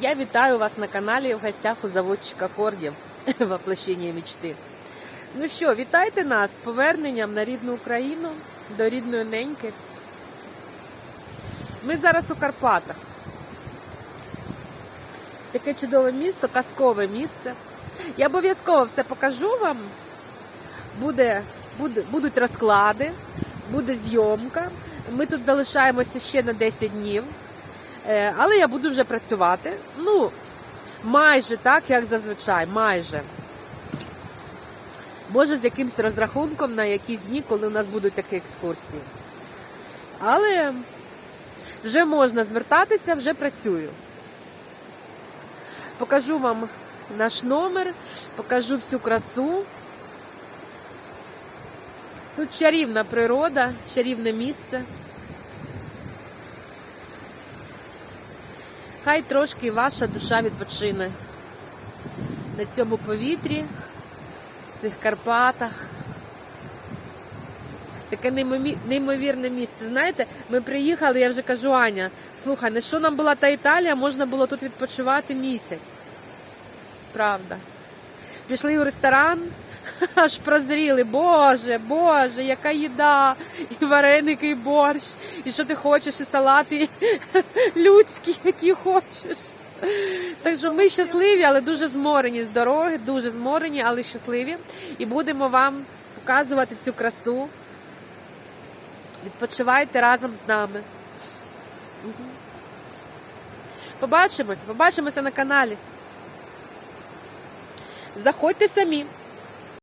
Я вітаю вас на каналі в гостях у заводчика Кордів воплощення мечти. Ну що, вітайте нас з поверненням на рідну Україну, до рідної неньки. Ми зараз у Карпатах. Таке чудове місто, казкове місце. Я обов'язково все покажу вам. Буде, буде, будуть розклади, буде зйомка. Ми тут залишаємося ще на 10 днів. Е, Але я буду вже працювати. Ну, майже так, як зазвичай, майже. Може, з якимось розрахунком на якісь дні, коли у нас будуть такі екскурсії. Але вже можна звертатися, вже працюю. Покажу вам наш номер, покажу всю красу. Тут чарівна природа, чарівне місце. Хай трошки ваша душа відпочине на цьому повітрі, в цих Карпатах. Таке неймовірне місце. Знаєте, ми приїхали, я вже кажу, Аня, слухай, не що нам була та Італія, можна було тут відпочивати місяць. Правда. Пішли у ресторан, аж прозріли. Боже, Боже, яка їда, і вареники, і борщ, і що ти хочеш, і салати людські, які хочеш. Так що ми щасливі, але дуже зморені з дороги, дуже зморені, але щасливі. І будемо вам показувати цю красу. Відпочивайте разом з нами. Побачимось, побачимося на каналі. Заходьте самі.